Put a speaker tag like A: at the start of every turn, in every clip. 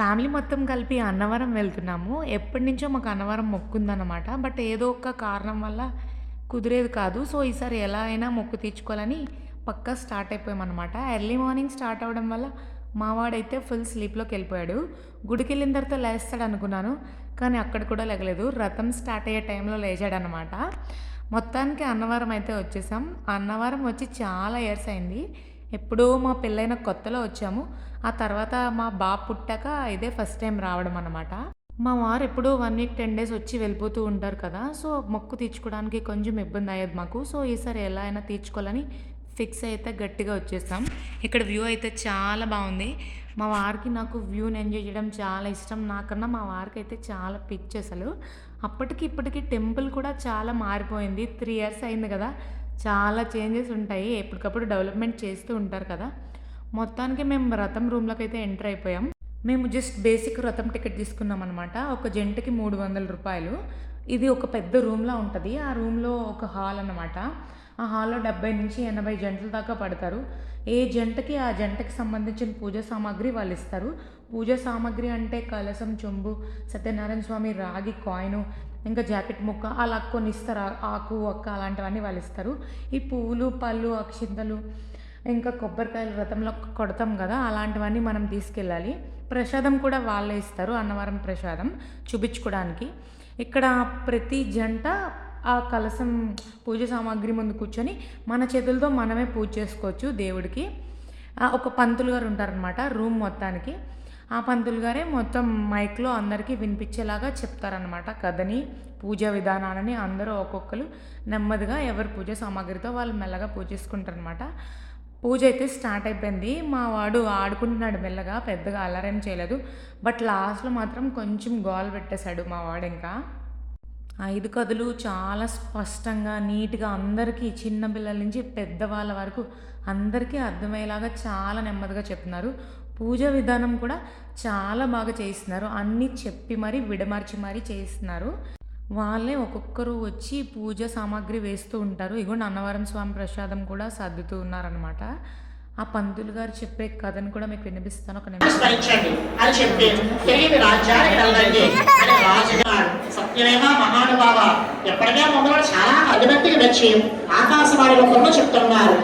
A: Family మొత్తం కలిపి అన్నవరం వెళ్తున్నాము. ఎప్పటి నుంచో మాకు అన్నవరం మొక్కుందనమాట బట్ ఏదో ఒక కారణం వల్ల కుదిరేది కాదు. సో ఈసారి ఎలా అయినా మొక్కు తీర్చుకోవాలని పక్కా స్టార్ట్ అయిపోయామన్నమాట. ఎర్లీ మార్నింగ్ స్టార్ట్ అవ్వడం వల్ల మావాడైతే ఫుల్ స్లీప్లోకి వెళ్ళిపోయాడు. గుడికి వెళ్ళిన తర్వాత లేస్తాడు అనుకున్నాను. కానీ అక్కడ కూడా లేగలేదు. రథం స్టార్ట్ అయ్యే టైంలో లేచాడనమాట మొత్తానికి అన్నవరం అయితే వచ్చేసాం. అన్నవరం వచ్చి చాలా ఇయర్స్ అయింది. ఎప్పుడో మా పెళ్ళైన కొత్తలో వచ్చాము. ఆ తర్వాత మా బాబు పుట్టాక ఇదే ఫస్ట్ టైం రావడం అనమాట మా వారు ఎప్పుడూ వన్ వీక్ టెన్ డేస్ వచ్చి వెళ్ళిపోతూ ఉంటారు కదా. సో మొక్కు తీర్చుకోవడానికి కొంచెం ఇబ్బంది అయ్యేది మాకు. సో ఈసారి ఎలా అయినా తీర్చుకోవాలని ఫిక్స్ అయితే గట్టిగా వచ్చేసాం. ఇక్కడ వ్యూ అయితే చాలా బాగుంది. మా వారికి నాకు వ్యూని ఎంజాయ్ చేయడం చాలా ఇష్టం. నాకన్నా మా వారికి అయితే చాలా పిచ్చి అసలు. అప్పటికి ఇప్పటికి టెంపుల్ కూడా చాలా మారిపోయింది. త్రీ ఇయర్స్ అయింది కదా. చాలా చేంజెస్ ఉంటాయి. ఎప్పటికప్పుడు డెవలప్మెంట్ చేస్తూ ఉంటారు కదా. మొత్తానికి మేము రథం రూమ్లోకి అయితే ఎంటర్ అయిపోయాం. మేము జస్ట్ బేసిక్ రథం టికెట్ తీసుకున్నాం అనమాట ఒక జంటకి మూడు వందల రూపాయలు. ఇది ఒక పెద్ద రూమ్లా ఉంటుంది. ఆ రూమ్లో ఒక హాల్ అన్నమాట. ఆ హాల్లో డెబ్బై నుంచి ఎనభై జంటల దాకా పడతారు. ఏ జంటకి ఆ జంటకి సంబంధించిన పూజా సామాగ్రి వాళ్ళు ఇస్తారు. పూజా సామాగ్రి అంటే కలసం చెంబు సత్యనారాయణ స్వామి రాగి కాయిన్ ఇంకా జాకెట్ ముక్క అలా కొన్ని ఇస్తారు. ఆకు ఒక్క అలాంటివన్నీ వాళ్ళు ఇస్తారు. ఈ పువ్వులు పళ్ళు అక్షింతలు ఇంకా కొబ్బరికాయల వ్రతంలో కొడతాం కదా అలాంటివన్నీ మనం తీసుకెళ్ళాలి. ప్రసాదం కూడా వాళ్ళే ఇస్తారు అన్నవరం ప్రసాదం చూపించుకోవడానికి. ఇక్కడ ప్రతి జంట ఆ కలసం పూజ సామాగ్రి ముందు కూర్చొని మన చేతులతో మనమే పూజ చేసుకోవచ్చు దేవుడికి. ఒక పంతులు గారు ఉంటారనమాట రూమ్ మొత్తానికి. ఆ పంతులు గారే మొత్తం మైక్లో అందరికీ వినిపించేలాగా చెప్తారనమాట కథని పూజా విధానాలని అందరూ ఒక్కొక్కరు నెమ్మదిగా ఎవరి పూజ సామాగ్రితో వాళ్ళు మెల్లగా పూజేసుకుంటారనమాట పూజ అయితే స్టార్ట్ అయిపోయింది. మా వాడు ఆడుకుంటున్నాడు మెల్లగా పెద్దగా అల్లరేం చేయలేదు. బట్ లాస్ట్లో మాత్రం కొంచెం గోల్ పెట్టేశాడు మా వాడు ఇంకా. ఐదు కథలు చాలా స్పష్టంగా నీట్గా అందరికీ చిన్న పిల్లల నుంచి పెద్దవాళ్ళ వరకు అందరికీ అర్థమయ్యేలాగా చాలా నెమ్మదిగా చెప్తున్నారు. పూజ విధానం కూడా చాలా బాగా చేస్తున్నారు అన్నీ చెప్పి మరీ విడమర్చి మరీ చేస్తున్నారు వాళ్ళే ఒక్కొక్కరు వచ్చి పూజ సామాగ్రి వేస్తూ ఉంటారు. ఇగో అన్నవరం స్వామి ప్రసాదం కూడా సర్దుతూ ఉన్నారనమాట ఆ పంతులు గారు చెప్పే కథను కూడా మీకు వినిపిస్తాను. ఒక నిమిషం.
B: సత్యమేమ మహానుభావ ఎప్పటికే మమ్మల్ని చాలా వచ్చి చెప్తున్నారు.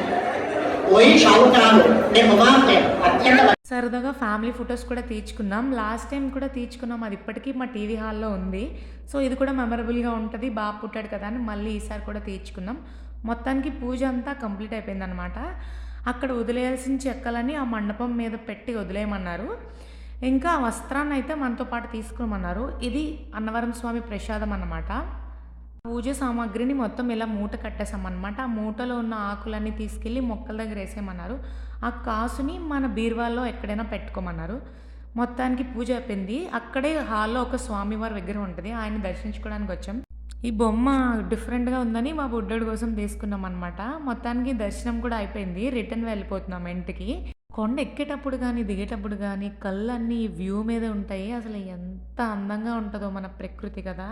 B: ఓయి షావుకారు అత్యంత
A: సరదాగా ఫ్యామిలీ ఫొటోస్ కూడా తీర్చుకున్నాం. లాస్ట్ టైం కూడా తీర్చుకున్నాం. అది ఇప్పటికీ మా టీవీ హాల్లో ఉంది. సో ఇది కూడా మెమరబుల్గా ఉంటుంది. బాగా పుట్టాడు కదా అని మళ్ళీ ఈసారి కూడా తీర్చుకున్నాం. మొత్తానికి పూజ అంతా కంప్లీట్ అయిపోయిందనమాట అక్కడ వదిలేయాల్సిన చెక్కలని ఆ మండపం మీద పెట్టి వదిలేయమన్నారు. ఇంకా వస్త్రాన్ని అయితే మనతో పాటు తీసుకురమన్నారు ఇది అన్నవరం స్వామి ప్రసాదం అన్నమాట. పూజ సామాగ్రిని మొత్తం ఇలా మూట కట్టేసామన్నమాట ఆ మూటలో ఉన్న ఆకులన్నీ తీసుకెళ్ళి మొక్కల దగ్గర వేసేయమన్నారు. ఆ కాసుని మన బీరువాలో ఎక్కడైనా పెట్టుకోమన్నారు. మొత్తానికి పూజ అయిపోయింది. అక్కడే హాల్లో ఒక స్వామివారి విగ్రహం ఉంటుంది. ఆయన దర్శించుకోవడానికి వచ్చాం. ఈ బొమ్మ డిఫరెంట్గా ఉందని మా బుడ్డోడి కోసం తీసుకున్నాం అనమాట మొత్తానికి దర్శనం కూడా అయిపోయింది. రిటర్న్ వెళ్ళిపోతున్నాం ఇంటికి. కొండ ఎక్కేటప్పుడు కానీ దిగేటప్పుడు కానీ కళ్ళన్నీ వ్యూ మీద ఉంటాయి. అసలు ఎంత అందంగా ఉంటుందో మన ప్రకృతి కదా.